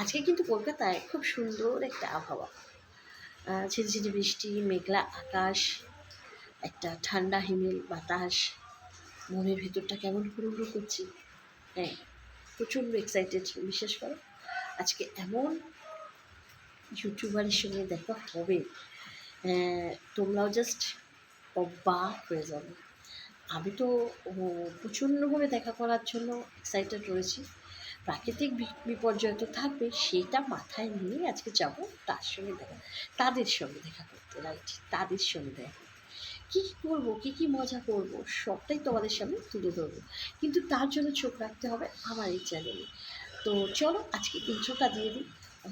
আজকে কিন্তু কলকাতায় খুব সুন্দর একটা আবহাওয়া। ঝিরিঝিরি বৃষ্টি, মেঘলা আকাশ, একটা ঠান্ডা, হিমেল বাতাস। মনের ভেতরটা কেমন হুড়ুহুড়ু করছি। হ্যাঁ প্রচণ্ড এক্সাইটেড বিশেষ করে। আজকে এমন ইউটিউবারের সঙ্গে দেখা হবে। তোমরাও জাস্ট অবাক হয়ে যাবে। আমি তো প্রচণ্ডভাবে দেখা করার জন্য এক্সাইটেড রয়েছি। প্রাকৃতিক বিপর্যয় তো থাকবে, সেটা মাথায় নিয়ে আজকে যাব তার সঙ্গে দেখা, তাদের সঙ্গে দেখা করতে, রাইট? তাদের সঙ্গে দেখা। কী কী করব, কী কী মজা করব, সবটাই তোমাদের সামনে তুলে ধরবো। কিন্তু তার জন্য চোখ রাখতে হবে আমার এই চ্যানেলে তো চলো আজকে ইন্ট্রোটা দিয়ে দিই।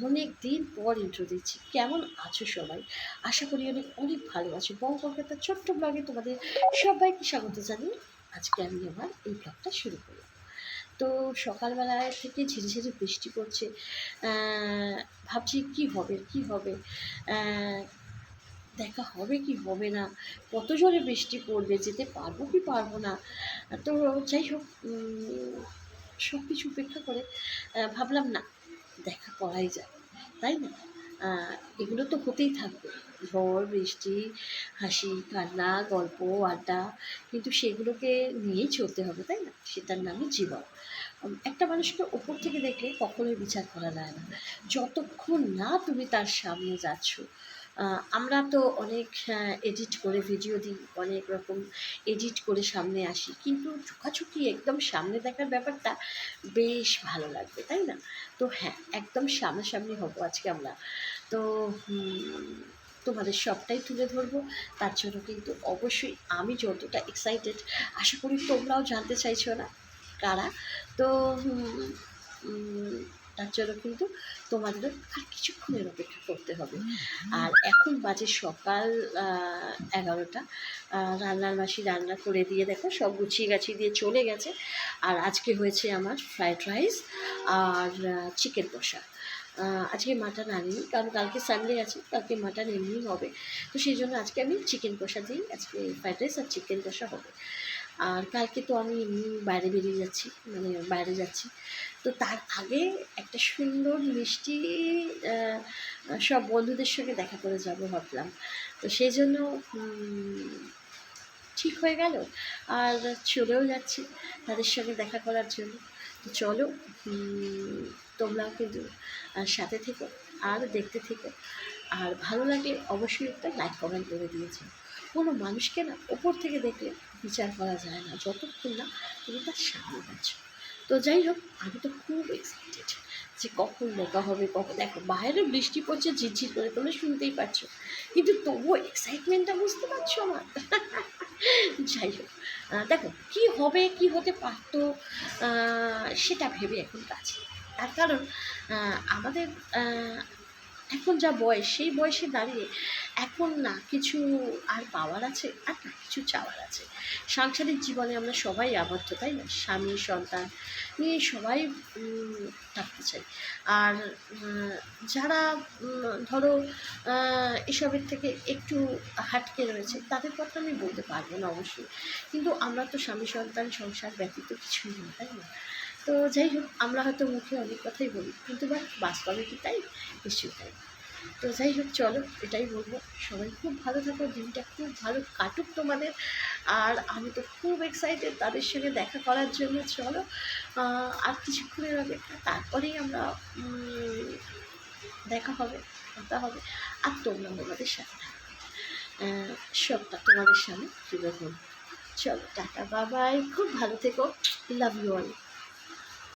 অনেক দিন পর ইন্ট্রো দিচ্ছি। কেমন আছো সবাই? আশা করি অনেক অনেক ভালো আছো। বং কলকাতার ছোট্ট ব্লগে তোমাদের সবাইকে স্বাগত জানিয়ে আজকে আমি আমার এই ব্লগটা শুরু করলাম। তো সকালবেলায় থেকে ঝিরিঝিরি বৃষ্টি পড়ছে। ভাবছি কি হবে কি হবে? দেখা হবে কি হবে না? কত জোরে বৃষ্টি পড়বে? যেতে পারব কি পারব না? তো যাই হোক সব কিছু উপেক্ষা করে ভাবলাম না, দেখা করাই যায় তাই না? এগুলো তো হতেই থাকবে। ঝড় বৃষ্টি হাসি কান্না গল্প আড্ডা কিন্তু সেগুলোকে নিয়েই চলতে হবে তাই না? সেটার নামই জীবন। উম, একটা মানুষকে ওপর থেকে দেখলে কখনোই বিচার করা যায় না। যতক্ষণ না তুমি তার সামনে যাচ্ছ আমরা তো অনেক এডিট করে ভিডিও দিই, অনেক রকম এডিট করে সামনে আসি। কিন্তু চোখাচুকি একদম সামনে দেখার ব্যাপারটা বেশ ভালো লাগবে, তাই না? তো হ্যাঁ একদম সামনাসামনি হব আজকে আমরা। তো তোমাদের সবটাই তুলে ধরবো। তার জন্য কিন্তু অবশ্যই আমি যতটা এক্সাইটেড আশা করি তোমরাও জানতে চাইছো না, কারা? তো তার জন্য কিন্তু তোমাদের আর কিছুক্ষণের অপেক্ষা করতে হবে। আর এখন বাজে সকাল এগারোটা। রান্নার মাসি রান্না করে দিয়ে দেখো সব গুছিয়ে গাছিয়ে দিয়ে চলে গেছে। আর আজকে হয়েছে আমার ফ্রায়েড রাইস আর চিকেন কষা। আজকে মাটন আনিনি কারণ কালকে সানডে আছে কালকে মাটন এমনি হবে। তো সেই জন্য আজকে আমি চিকেন কষা দিই আজকে ফ্রায়েড রাইস আর চিকেন কষা হবে। আর কালকে তো আমি বাইরে বেরিয়ে যাচ্ছি মানে বাইরে যাচ্ছি। তো তার আগে একটা সুন্দর মিষ্টি সব বন্ধুদের সঙ্গে দেখা করে যাব ভাবলাম। তো সেই জন্য ঠিক হয়ে গেল। আর চলেও যাচ্ছি তাদের সঙ্গে দেখা করার জন্য। তো চলো তোমরাও কিন্তু সাথে থেকো আর দেখতে থেকো। আর ভালো লাগে অবশ্যই একটা লাইক, কমেন্ট করে দিয়েছ। কোনো মানুষকে না ওপর থেকে দেখলে বিচার করা যায় না। যতক্ষণ না তুমি তার সামনে যাচ্ছ তো যাই হোক, আমি তো খুব এক্সাইটেড যে কখন দেখা হবে, কখন দেখো। বাইরে বৃষ্টি পড়ছে, ঝিরঝির করে তোমরা শুনতেই পাচ্ছ কিন্তু তবুও এক্সাইটমেন্টটা বুঝতে পারছ আমার যাই হোক দেখো, কি হবে, কি হতে পারতো সেটা ভেবে এখন কাছে তার কারণ আমাদের এখন যা বয়স, সেই বয়সে দাঁড়িয়ে এখন না কিছু আর পাওয়ার আছে আর না কিছু চাওয়ার আছে। সাংসারিক জীবনে আমরা সবাই আবদ্ধ, তাই না? স্বামী, সন্তান নিয়ে সবাই থাকতে চাই। আর যারা ধরো এসবের থেকে একটু হাটকে রয়েছে, তাদের কথা আমি বলতে পারব না অবশ্যই। কিন্তু আমরা তো স্বামী, সন্তান, সংসার ব্যতীত কিছুই না, তাই না? তো যাই হোক, আমরা হয়তো মুখে অনেক কথাই বলি, কিন্তু বা বাস্তবে কি তাই? নিশ্চয়ই তাই। তো যাই হোক, চলো এটাই বলব। সবাই খুব ভালো থাকো, দিনটা খুব ভালো কাটুক তোমাদের। আর আমি তো খুব এক্সাইটেড তাদের সঙ্গে দেখা করার জন্য, চলো। আর কিছুক্ষণের অপেক্ষা, তারপরেই আমরা দেখা হবে, কথা হবে। আর তোমরা তোমাদের সাথে সবটা তোমাদের সামনে তুলে ধরবো। চলো, টাটা, বাবাই। খুব ভালো থেকো। Love you all